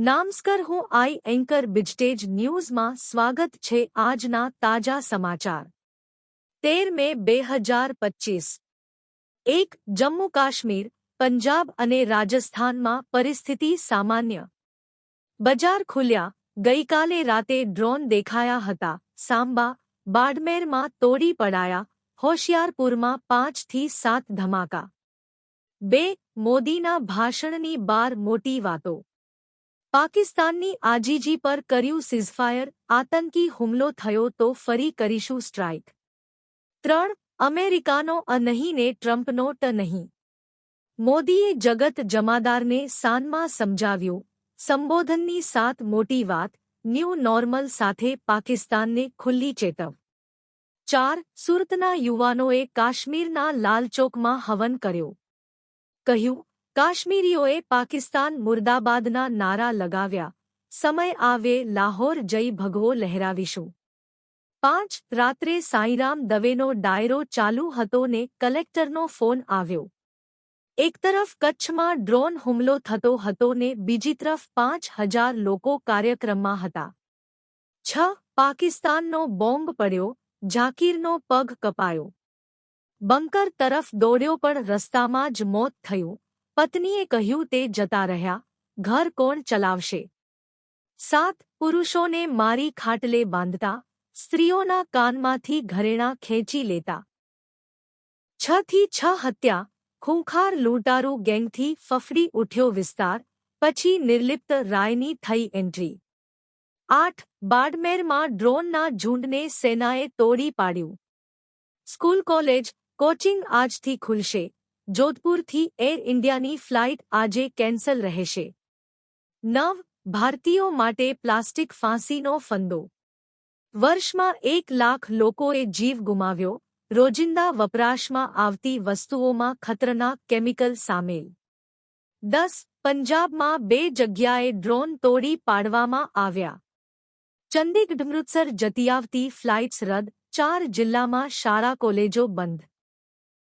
નામસ્કર હું આઈ એન્કર બિજટેજ ન્યૂઝમાં સ્વાગત છે આજના તાજા સમાચાર. તેર મે બે હજાર પચ્ચીસ એક જમ્મુ કાશ્મીર, પંજાબ અને રાજસ્થાનમાં પરિસ્થિતિ સામાન્ય. બજાર ખુલ્યા, ગઈકાલે રાતે ડ્રોન દેખાયા હતા, સાંબા, બાડમેરમાં તોડી પડાયા, હોશિયારપુરમાં પાંચથી સાત ધમાકા. બે, મોદીના ભાષણની બાર મોટી વાતો. પાકિસ્તાનની આજીજી પર કર્યું સીઝફાયર, આતંકી હુમલો થયો તો ફરી કરીશું સ્ટ્રાઇક. ત્રણ, અમેરિકાનો અ નહીં ને ટ્રમ્પનો ટ નહીં. મોદીએ જગત જમાદારને સાનમાં સમજાવ્યું, સંબોધનની સાત મોટી વાત, ન્યૂ નોર્મલ સાથે પાકિસ્તાનને ખુલ્લી ચેતવ. ચાર, સુરતના યુવાનોએ કાશ્મીરના લાલચોકમાં હવન કર્યો. કહ્યું કાશ્મીરીઓએ પાકિસ્તાન મુર્દાબાદના નારા લગાવ્યા. સમય આવે, લાહોર જઈ ભગવો લહેરાવીશું. પાંચ રાત્રે સાંઈરામ દવેનો ડાયરો ચાલુ હતો ને કલેક્ટરનો ફોન આવ્યો. એક તરફ કચ્છમાં ડ્રોન હુમલો થતો હતો ને બીજી તરફ પાંચ હજાર લોકો કાર્યક્રમમાં હતા. છ પાકિસ્તાનનો બોમ્બ પડ્યો, ઝાકીરનો પગ કપાયો. બંકર તરફ દોડ્યો પણ રસ્તામાં જ મોત થયું. પત્નીએ કહ્યું તે જતા રહ્યા, ઘર કોણ ચલાવશે? સાત પુરુષોને મારી ખાટલે બાંધતા, સ્ત્રીઓના કાનમાંથી ઘરેણાં ખેંચી લેતા. છ થી છ હત્યા, ખૂંખાર લૂંટારૂ ગેંગથી ફફડી ઉઠ્યો વિસ્તાર, પછી નિર્લિપ્ત રાયની થઈ એન્ટ્રી. આઠ બાડમેરમાં ડ્રોનના ઝૂંડને સેનાએ તોડી પાડ્યું. સ્કૂલ કોલેજ કોચિંગ આજથી ખુલશે. જોધપુરથી એર ઇન્ડિયાની ફ્લાઇટ આજે કેન્સલ રહેશે. નવ ભારતીયો માટે પ્લાસ્ટિક ફાંસીનો ફંદો. વર્ષમાં એક લાખ લોકોએ જીવ ગુમાવ્યો, રોજિંદા વપરાશમાં આવતી વસ્તુઓમાં ખતરનાક કેમિકલ સામેલ. દસ પંજાબમાં બે જગ્યાએ ડ્રોન તોડી પાડવામાં આવ્યા. ચંદીગઢ અમૃતસર જતી આવતી ફ્લાઇટ્સ રદ, ચાર જિલ્લામાં શાળા કોલેજો બંધ.